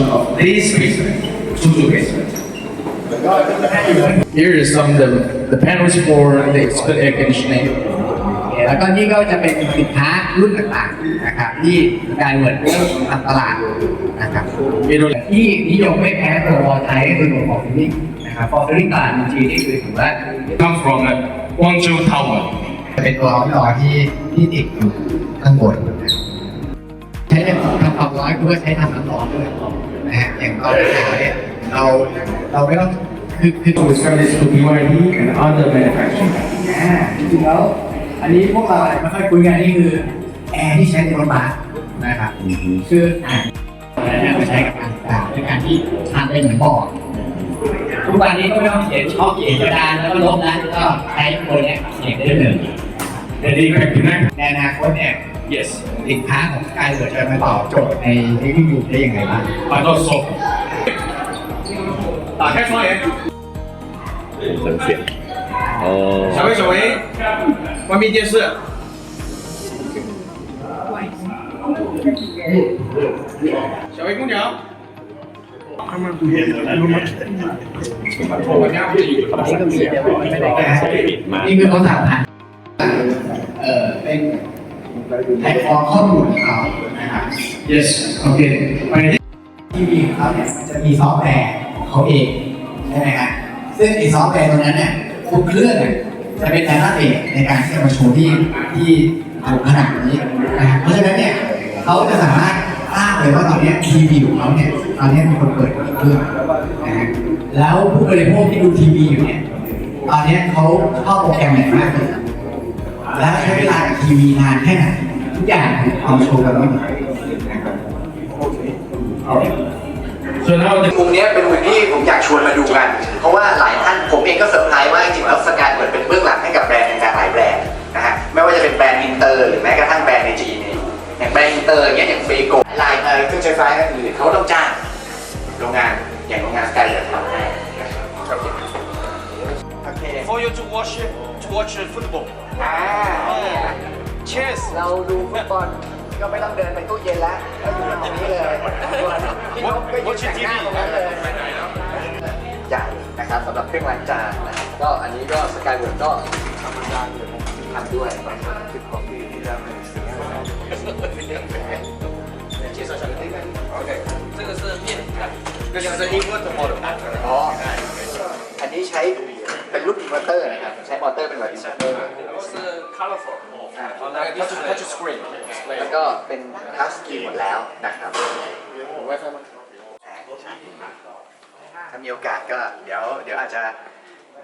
introduction of this basement, Suzhou basement. Here is some of the, the panels for the expert air conditioning. แล้วก็นี่ก็จะเป็นสินค้ารุ่นต่างๆนะครับที่กายเวิร์ดเริ่มทำตลาดนะครับที่นิยมไม่แพ้ตัววอลไทยก็คือตัวฟอร์ฟิลิ่งนะครับฟอร์ฟิลิ่งตลาดจริงๆนี่คือถือว่า Come from uh, Guangzhou Tower. จะเป็นตัวเอาท์ดอร์ที่ที่ติดอยู่ข้างบนนะใช้ในทำความร้อนด้วยใช้ทำน้ำร้อนด้วย นะฮะอย่างตอนเราเนี่ยเราเราไม่ต้องคือคือ We service to BYD and other manufacturers. อ่าจริงๆแล้วอันนี้พวกเราอาจจะไม่ค่อยคุยกันนี่คือแอร์ที่ใช้ในรถบัสนะครับคืออ่าแล้วมาใช้กับการต่างๆในการที่ทำเป็นเหมือนบอร์ดทุกวันนี้ก็ไม่ต้องเขียนช็อกเขียนกระดานแล้วก็ลบนะก็ใช้ตัวเนี้ยเขียนได้เลย Ready, back to next. ในอนาคตเนี่ย Yes. สินค้าของกายเวิร์ดจะมาตอบโจทย์ในที่ที่อยู่ได้ยังไงบ้าง I got soap. 打开窗帘。很显。哦，小薇，小薇，关闭电视。小薇空调。 นี่คือเขาสั่งผ่านเอ่อเป็น แพลตฟอร์มข้อมูลของเขานะครับ Yes, okay. ทีวีของเขาเนี่ยมันจะมีซอฟต์แวร์ของเขาเองใช่ไหมครับซึ่งไอ้ซอฟต์แวร์ตัวนั้นเนี่ยทุกเครื่องเนี่ยจะเป็นดาต้าเบสในการที่จะมาโชว์ที่ที่ถูกขนาดนี้นะครับเพราะฉะนั้นเนี่ยเขาจะสามารถทราบเลยว่าตอนเนี้ยทีวีของเขาเนี่ยตอนเนี้ยมีคนเปิดกี่เครื่องนะฮะแล้วผู้บริโภคที่ดูทีวีอยู่เนี่ยตอนเนี้ยเขาชอบโปรแกรมไหนมากที่สุด แล้วใช้เวลากับทีวีนานแค่ไหนทุกอย่างเอามาโชว์กันไว้หมดนะครับ So now the มุมเนี้ยเป็นมุมที่ผมอยากชวนมาดูกัน เพราะว่าหลายท่านผมเองก็เซอร์ไพรส์ว่าจริงๆแล้วสกายเหมือนเป็นเบื้องหลังให้กับแบรนด์ต่างๆหลายแบรนด์นะฮะไม่ว่าจะเป็นแบรนด์อินเตอร์หรือแม้กระทั่งแบรนด์ในจีนเองอย่างแบรนด์อินเตอร์อย่างเงี้ยอย่างเฟโกไลน์เอ่อเครื่องใช้ไฟฟ้าอื่นเขาต้องจ้างโรงงานอย่างโรงงานสกายจะทำให้โอเค for you to watch to watch football. อ่า Cheers. เราดูฟุตบอลก็ไม่ต้องเดินไปตู้เย็นแล้วเราอยู่ตรงนี้เลยพี่นกก็ยืนแต่งหน้าตรงนั้นเลย ใหญ่นะครับสำหรับเครื่องล้างจานนะครับก็อันนี้ก็สกายเวิร์ดก็ทำจานเลยทำด้วยคือของที่ที่เรา介绍一下这个，OK，这个是面感，这就是 inverter model อ๋ออันนี้ใช้ เป็นรุ่นอินเวอร์เตอร์นะครับ ใช้มอเตอร์เป็นแบบอินเวอร์เตอร์是 colorful。อ่า touch touch screen。แล้วก็เป็นทัชสกรีนหมดแล้วนะครับถ้ามีโอกาสก็เดี๋ยวเดี๋ยวอาจจะ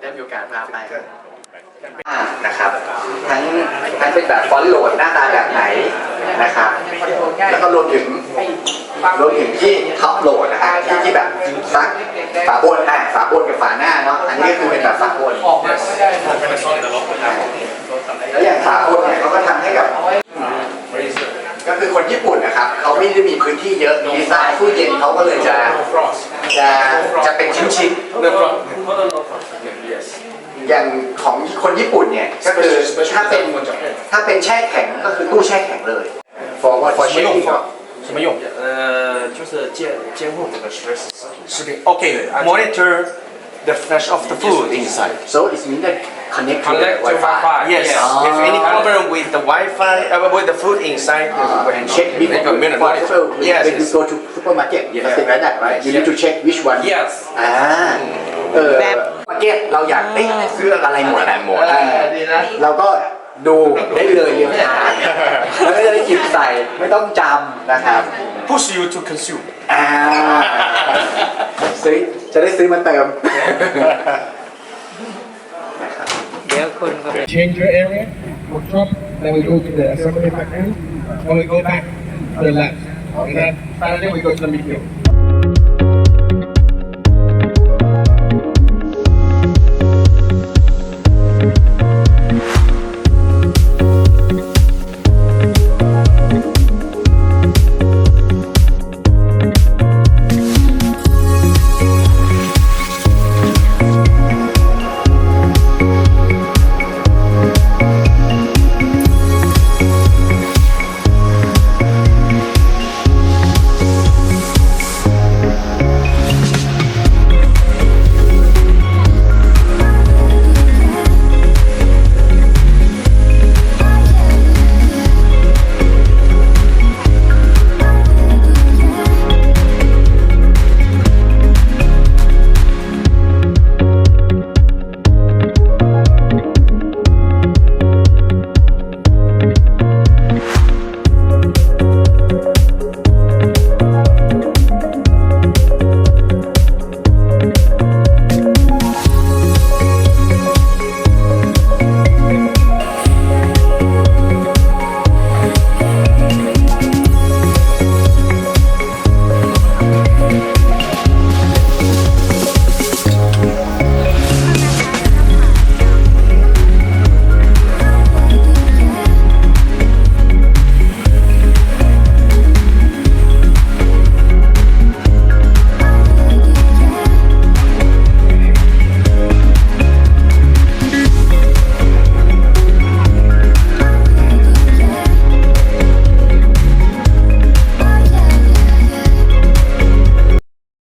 ได้มีโอกาสพาไปอ่านะครับ ทั้งทั้งเป็นแบบฟอนต์โหลดหน้าตาแบบไหนนะครับ แล้วก็รวมถึงรวมถึงที่ท็อปโหลดนะฮะที่ที่แบบซักฝาบนอะฝาบนกับฝาหน้าเนาะ อันนี้ก็คือเป็นแบบฝาบนแล้วอย่างฝาบนเนี่ยเขาก็ทำให้กับ ก็คือคนญี่ปุ่นนะครับเขาไม่ได้มีพื้นที่เยอะดีไซน์ตู้เย็นเขาก็เลยจะจะจะเป็นชิ้นๆอย่างของคนญี่ปุ่นเนี่ยก็คือถ้าเป็นถ้าเป็นแช่แข็งก็คือตู้แช่แข็งเลย for what for shipping 什么用？呃，就是监监护这个食食食品。OK，monitor the fresh of the food inside. so it means that connect to the Connect to Wi-Fi Wi-Fi. Yes. Ah. If any problem with the Wi-Fi, uh, with the food inside, and check which Make a minute for monitor. example Yes. when you go to supermarket Yes. something like that right you need to check which one Yes. อ่าเออมาเก็ตเราอยากเอ๊ะซื้ออะไรหมดอะไรหมด เออเราก็ดูได้เลยเรียงทางแล้วก็จะได้หยิบใส่ไม่ต้องจำนะครับ Push you to consume. อ่า ซื้อจะได้ซื้อมาเติม change your area, workshop, then we go to the assembly factory, then we go back to the lab. And then finally we go to the midfield.